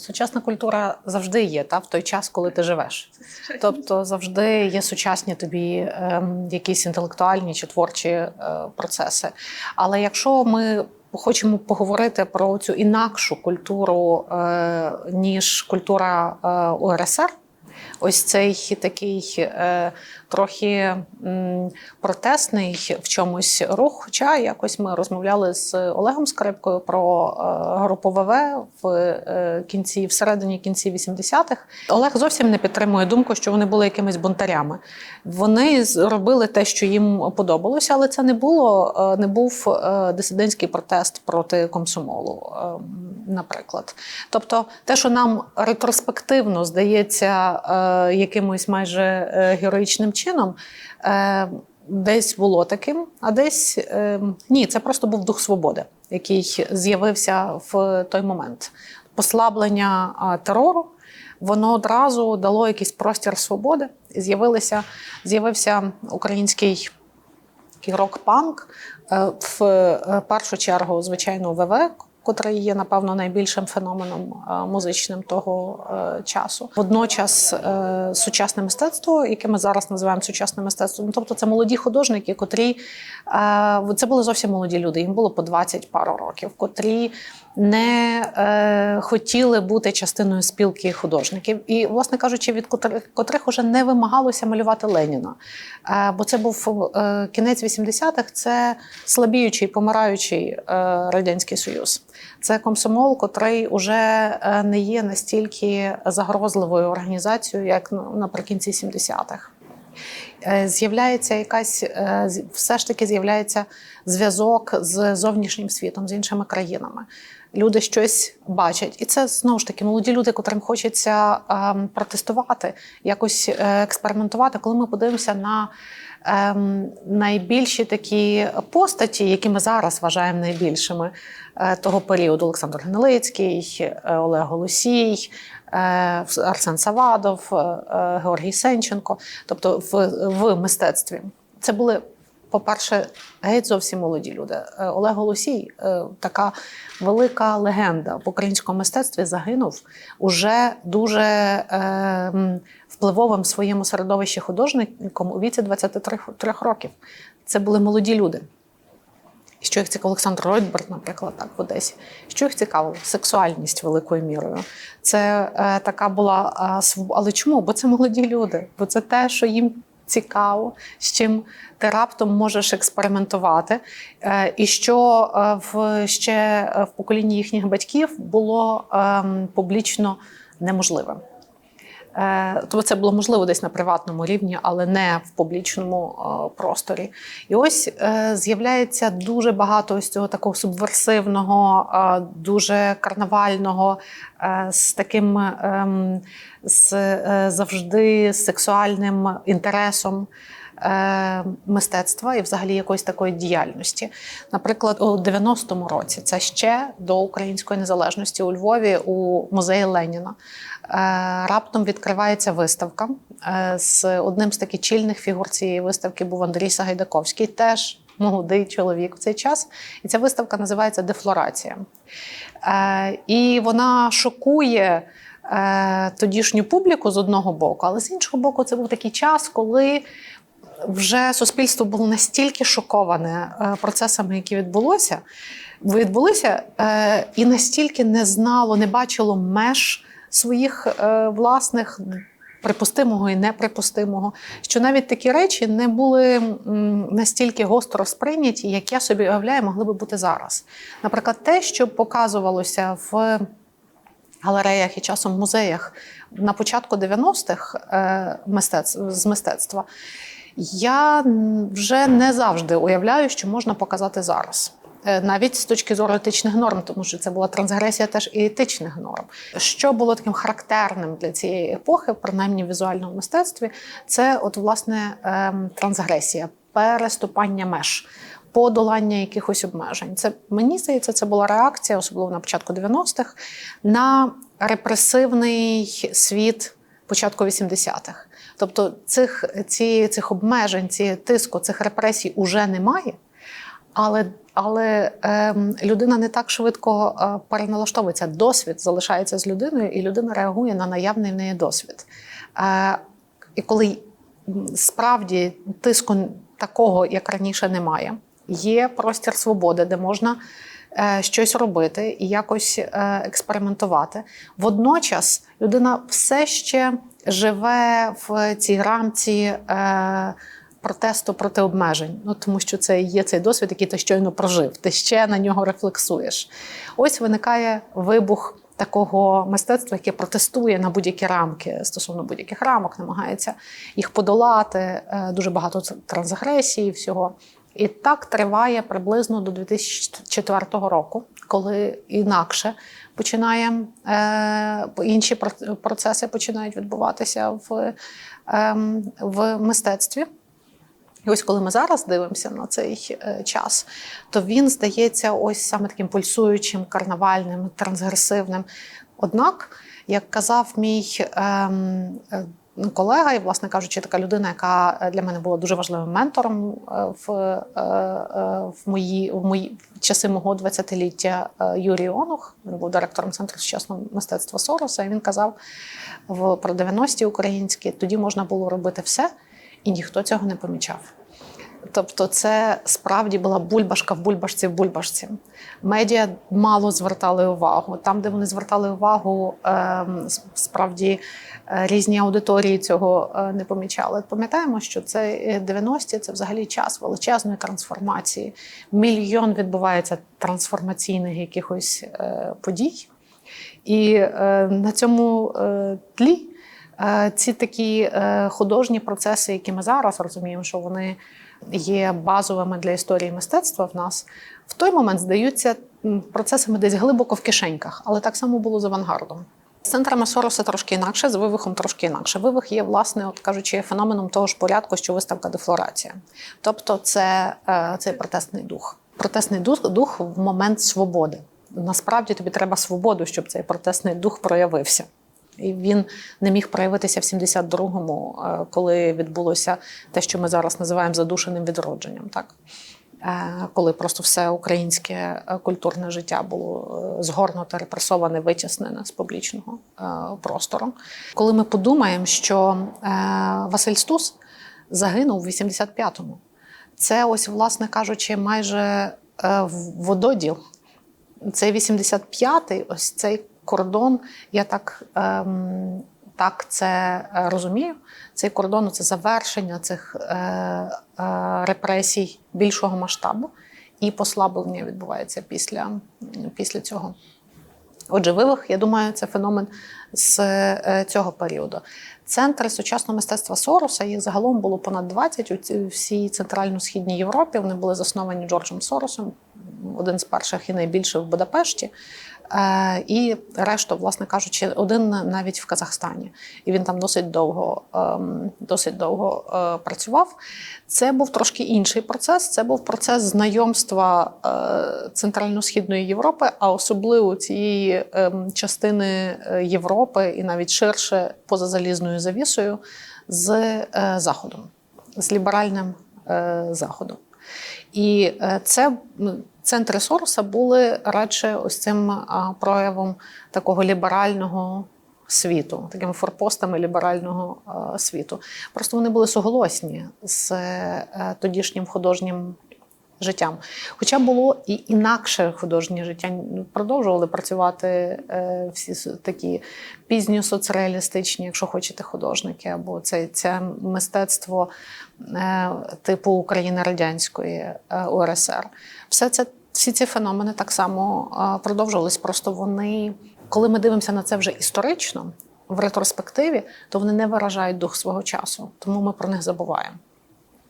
Сучасна культура завжди є та в той час, коли ти живеш. Тобто завжди є сучасні тобі ем, якісь інтелектуальні чи творчі е, процеси. Але якщо ми хочемо поговорити про цю інакшу культуру, е, ніж культура е, УРСР, ось цей такий е, трохи протестний в чомусь рух. Хоча якось ми розмовляли з Олегом Скрипкою про е, групу ВВ в е, кінці, всередині кінці 80-х. Олег зовсім не підтримує думку, що вони були якимись бунтарями. Вони зробили те, що їм подобалося, але це не було не був дисидентський протест проти комсомолу, е, наприклад. Тобто, те, що нам ретроспективно здається якимось майже е, героїчним чином. Е, Десь було таким, а десь е, ні, це просто був дух свободи, який з'явився в той момент. Послаблення терору, воно одразу дало якийсь простір свободи. І з'явилися, з'явився український рок-панк. Е, В е, першу чергу, звичайно, ВВ, котрий є, напевно, найбільшим феноменом е, музичним того е, часу. Водночас е, сучасне мистецтво, яке ми зараз називаємо сучасним мистецтвом, ну, тобто це молоді художники, котрі це були зовсім молоді люди, їм було по 20 пару років, котрі не е, хотіли бути частиною спілки художників. І, власне кажучи, від котрих, котрих уже не вимагалося малювати Леніна. Е, бо це був е, кінець 80-х, це слабіючий, помираючий е, Радянський Союз. Це комсомол, котрий уже е, не є настільки загрозливою організацією, як ну, наприкінці 70-х. Е, З'являється якась е, все ж таки з'являється зв'язок з зовнішнім світом, з іншими країнами. Люди щось бачать, і це знову ж таки молоді люди, котрим хочеться ем, протестувати, якось е, експериментувати. Коли ми подивимося на ем, найбільші такі постаті, які ми зараз вважаємо найбільшими е, того періоду: Олександр Гнилицький, е, Олег Голосій, е, Арсен Савадов, е, Георгій Сенченко, тобто в, в мистецтві. Це були. По-перше, геть зовсім молоді люди. Е, Олег Голосій, е, така велика легенда в українському мистецтві, загинув уже дуже е, впливовим в своєму середовищі художником у віці 23 років. Це були молоді люди. Що їх цікавило, Олександр Ройтберг, наприклад, так в Одесі. Що їх цікавило? Сексуальність великою мірою. Це е, така була е, Але чому? Бо це молоді люди, бо це те, що їм цікаво, з чим ти раптом можеш експериментувати, е, і що е, в ще е, в поколінні їхніх батьків було е, публічно неможливим. Е, Тобто це було можливо десь на приватному рівні, але не в публічному е, просторі. І ось е, з'являється дуже багато ось цього такого субверсивного, дуже карнавального, з таким ем, з завжди сексуальним інтересом. Е, Мистецтва і взагалі якоїсь такої діяльності. Наприклад, у 90-му році це ще до української незалежності у Львові у музеї Леніна. Е, Раптом відкривається виставка. Е, З одним з таких чільних фігур цієї виставки був Андрій Сагайдаковський, теж молодий чоловік в цей час. І ця виставка називається Дефлорація. І вона шокує тодішню публіку з одного боку, але з іншого боку, це був такий час, коли вже суспільство було настільки шоковане е, процесами, які відбулося, відбулися, е, і настільки не знало, не бачило меж своїх е, власних. Припустимого і неприпустимого, що навіть такі речі не були настільки гостро сприйняті, як я собі уявляю, могли би бути зараз. Наприклад, те, що показувалося в галереях і часом музеях на початку 90-х е, мистецтв, з мистецтва, я вже не завжди уявляю, що можна показати зараз. Е, Навіть з точки зору етичних норм, тому що це була трансгресія теж і етичних норм. Що було таким характерним для цієї епохи, принаймні в візуальному мистецтві, це от власне ем, трансгресія, переступання меж. Подолання якихось обмежень. Це мені здається, це була реакція, особливо на початку 90-х, на репресивний світ початку 80-х. Тобто цих, ці, цих обмежень, ці тиску, цих репресій уже немає. Але але ем, людина не так швидко е, переналаштовується. Досвід залишається з людиною, і людина реагує на наявний в неї досвід. Е, і коли справді тиску такого, як раніше, немає, є простір свободи, де можна е, щось робити і якось е, експериментувати. Водночас людина все ще живе в цій рамці. Е, Протесту проти обмежень, ну тому що це є цей досвід, який ти щойно прожив. Ти ще на нього рефлексуєш. Ось виникає вибух такого мистецтва, яке протестує на будь-які рамки стосовно будь-яких рамок, намагається їх подолати. Е, Дуже багато трансгресії, всього. І так триває приблизно до 2004 року, коли інакше починає е, інші процеси починають відбуватися в, е, в мистецтві. І ось коли ми зараз дивимося на цей е, час, то він здається ось саме таким пульсуючим, карнавальним, трансгресивним. Однак, як казав мій ем, е, колега, і, власне кажучи, така людина, яка для мене була дуже важливим ментором е, в, е, е, в мої в мої часи мого 20-ліття е, Юрій Онух, він був директором центру сучасного мистецтва Сороса. І він казав в про 90-ті українські, тоді можна було робити все, і ніхто цього не помічав. Тобто, це справді була бульбашка в бульбашці в бульбашці. Медіа мало звертали увагу. Там, де вони звертали увагу, ем, справді е, різні аудиторії цього е, не помічали. Пам'ятаємо, що це е, 90-ті це взагалі час величезної трансформації. Мільйон відбувається трансформаційних якихось е, подій. І е, на цьому е, тлі е, ці такі е, художні процеси, які ми зараз розуміємо, що вони є базовими для історії мистецтва в нас, в той момент здаються процесами десь глибоко в кишеньках, але так само було з авангардом. З центрами Сороса трошки інакше, з вивихом трошки інакше. Вивих є, власне, от кажучи, феноменом того ж порядку, що виставка дефлорація. Тобто, це е, цей протестний дух. Протестний дух, дух в момент свободи. Насправді тобі треба свободу, щоб цей протестний дух проявився. І він не міг проявитися в 72-му, е, коли відбулося те, що ми зараз називаємо задушеним відродженням. Так? Е, Коли просто все українське е, культурне життя було згорнуте, репресоване, витіснене з публічного простору. Коли ми подумаємо, що Василь Стус загинув у 85-му, це ось, власне кажучи, майже в- вододіл. Цей 85-й, ось цей кордон, я так, ем, так це е, розумію. Цей кордон це завершення цих е, е, репресій більшого масштабу і послаблення відбувається після, після цього. Отже, вивих, я думаю, це феномен з е, цього періоду. Центри сучасного мистецтва Сороса, їх загалом було понад 20 у всій центрально-східній Європі. Вони були засновані Джорджем Соросом, один з перших і найбільших в Будапешті. Е, І решту, власне кажучи, один навіть в Казахстані. І він там досить довго, ем, досить довго е, працював. Це був трошки інший процес. Це був процес знайомства е, Центрально-Східної Європи, а особливо цієї ем, частини Європи і навіть ширше поза залізною завісою з Заходом, з ліберальним Заходом. І це центри Сороса були радше ось цим проявом такого ліберального світу, такими форпостами ліберального світу. Просто вони були суголосні з е, тодішнім художнім життям. Хоча було і інакше художнє життя, продовжували працювати е, всі такі пізньо-соцреалістичні, якщо хочете, художники, або це, це мистецтво е, типу України радянської е, УРСР. Все це всі ці феномени так само продовжувались. Просто вони, коли ми дивимося на це вже історично, в ретроспективі, то вони не виражають дух свого часу, тому ми про них забуваємо.